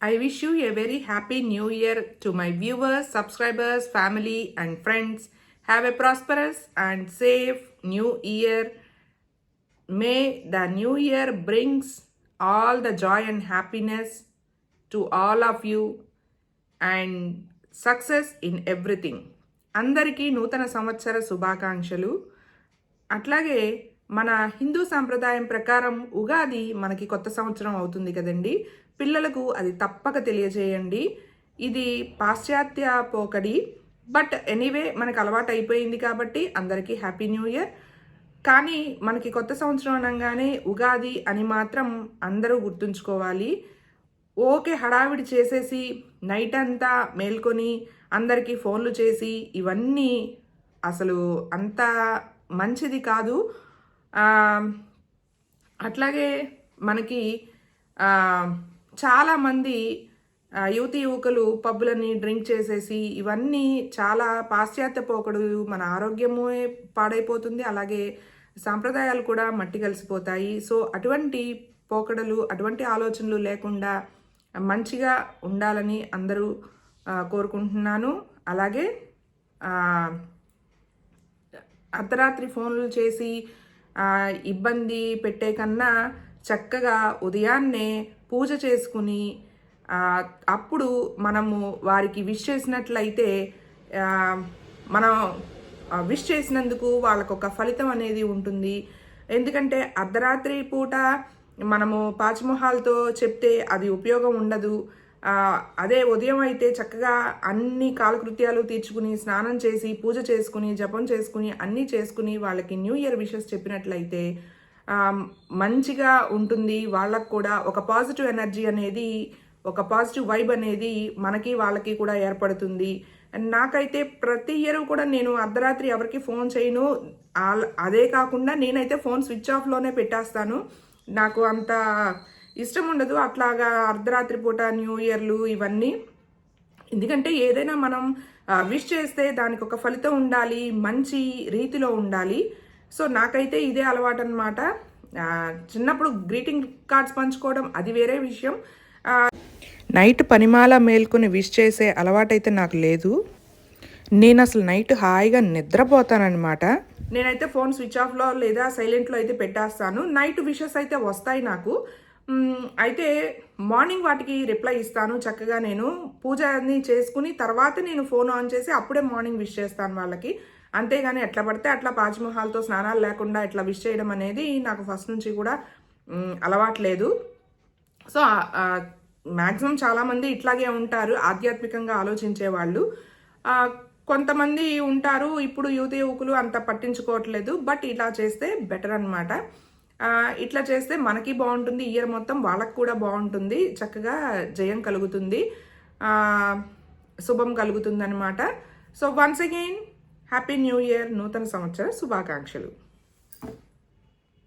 I wish you a very happy new year to my viewers subscribers family and friends have a prosperous and safe new year may the new year brings all the joy and happiness to all of you and success in everything అందరికీ నూతన సంవత్సర శుభాకాంక్షలు. అట్లాగే మన హిందూ సాంప్రదాయం ప్రకారం ఉగాది మనకి కొత్త సంవత్సరం అవుతుంది కదండి. పిల్లలకు అది తప్పక తెలియజేయండి. ఇది పాశ్చాత్య పోకడి. బట్ ఎనీవే మనకు అలవాటు అయిపోయింది కాబట్టి అందరికీ హ్యాపీ న్యూ ఇయర్. కానీ మనకి కొత్త సంవత్సరం అనగానే ఉగాది అని మాత్రం అందరూ గుర్తుంచుకోవాలి. ఓకే హడావిడి చేసేసి నైట్ అంతా మేల్కొని అందరికీ ఫోన్లు చేసి ఇవన్నీ అసలు అంత మంచిది కాదు. అట్లాగే మనకి చాలామంది యువతి యువకులు పబ్బులని డ్రింక్ చేసేసి ఇవన్నీ చాలా పాశ్చాత్య పోకడు మన ఆరోగ్యము పాడైపోతుంది. అలాగే సాంప్రదాయాలు కూడా మట్టి కలిసిపోతాయి. సో అటువంటి పోకడలు అటువంటి ఆలోచనలు లేకుండా మంచిగా ఉండాలని అందరూ కోరుకుంటున్నాను. అలాగే అర్ధరాత్రి ఫోన్లు చేసి ఇబ్బంది పెట్టే కన్నా చక్కగా ఉదయాన్నే పూజ చేసుకుని అప్పుడు మనము వారికి విష్ చేసినట్లయితే మనం విష్ చేసినందుకు వాళ్ళకు ఒక ఫలితం అనేది ఉంటుంది. ఎందుకంటే అర్ధరాత్రి పూట మనము పాచిమొహాలతో చెప్తే అది ఉపయోగం ఉండదు. అదే ఉదయం అయితే చక్కగా అన్ని కాలకృత్యాలు తీర్చుకుని స్నానం చేసి పూజ చేసుకుని జపం చేసుకుని అన్నీ చేసుకుని వాళ్ళకి న్యూ ఇయర్ విషెస్ చెప్పినట్లయితే మంచిగా ఉంటుంది. వాళ్ళకు కూడా ఒక పాజిటివ్ ఎనర్జీ అనేది ఒక పాజిటివ్ వైబ్ అనేది మనకి వాళ్ళకి కూడా ఏర్పడుతుంది. అండ్ నాకైతే ప్రతి ఇయర్ కూడా నేను అర్ధరాత్రి ఎవరికి ఫోన్ చేయను. అదే కాకుండా నేనైతే ఫోన్ స్విచ్ ఆఫ్లోనే పెట్టేస్తాను. నాకు అంత ఇష్టం ఉండదు అట్లాగా అర్ధరాత్రి పూట న్యూ ఇయర్లు ఇవన్నీ. ఎందుకంటే ఏదైనా మనం విష్ చేస్తే దానికి ఒక ఫలితం ఉండాలి మంచి రీతిలో ఉండాలి. సో నాకైతే ఇదే అలవాటు అనమాట చిన్నప్పుడు గ్రీటింగ్ కార్డ్స్ పంచుకోవడం అది వేరే విషయం. నైట్ పనిమాల మేల్కొని విష్ చేసే అలవాటైతే నాకు లేదు. నేను అసలు నైట్ హాయిగా నిద్రపోతానన్నమాట. నేనైతే ఫోన్ స్విచ్ ఆఫ్లో లేదా సైలెంట్లో అయితే పెట్టేస్తాను. నైట్ విషెస్ అయితే వస్తాయి నాకు. అయితే మార్నింగ్ వాటికి రిప్లై ఇస్తాను. చక్కగా నేను పూజ అన్ని చేసుకుని తర్వాత నేను ఫోన్ ఆన్ చేసి అప్పుడే మార్నింగ్ విష్ చేస్తాను వాళ్ళకి. అంతేగాని ఎట్లా పడితే అట్లా పాచిమహాల్తో స్నానాలు లేకుండా ఇట్లా విష్ చేయడం అనేది నాకు ఫస్ట్ నుంచి కూడా అలవాట్లేదు సో మ్యాక్సిమం చాలామంది ఇట్లాగే ఉంటారు ఆధ్యాత్మికంగా ఆలోచించే వాళ్ళు. కొంతమంది ఉంటారు ఇప్పుడు యువత యువకులు అంత పట్టించుకోవట్లేదు బట్ ఇలా చేస్తే బెటర్ అనమాట ఇట్లా చేస్తే మనకి బాగుంటుంది ఇయర్ మొత్తం వాళ్ళకి కూడా బాగుంటుంది చక్కగా జయం కలుగుతుంది శుభం కలుగుతుంది అనమాట so once again happy new year నూతన సంవత్సర శుభాకాంక్షలు.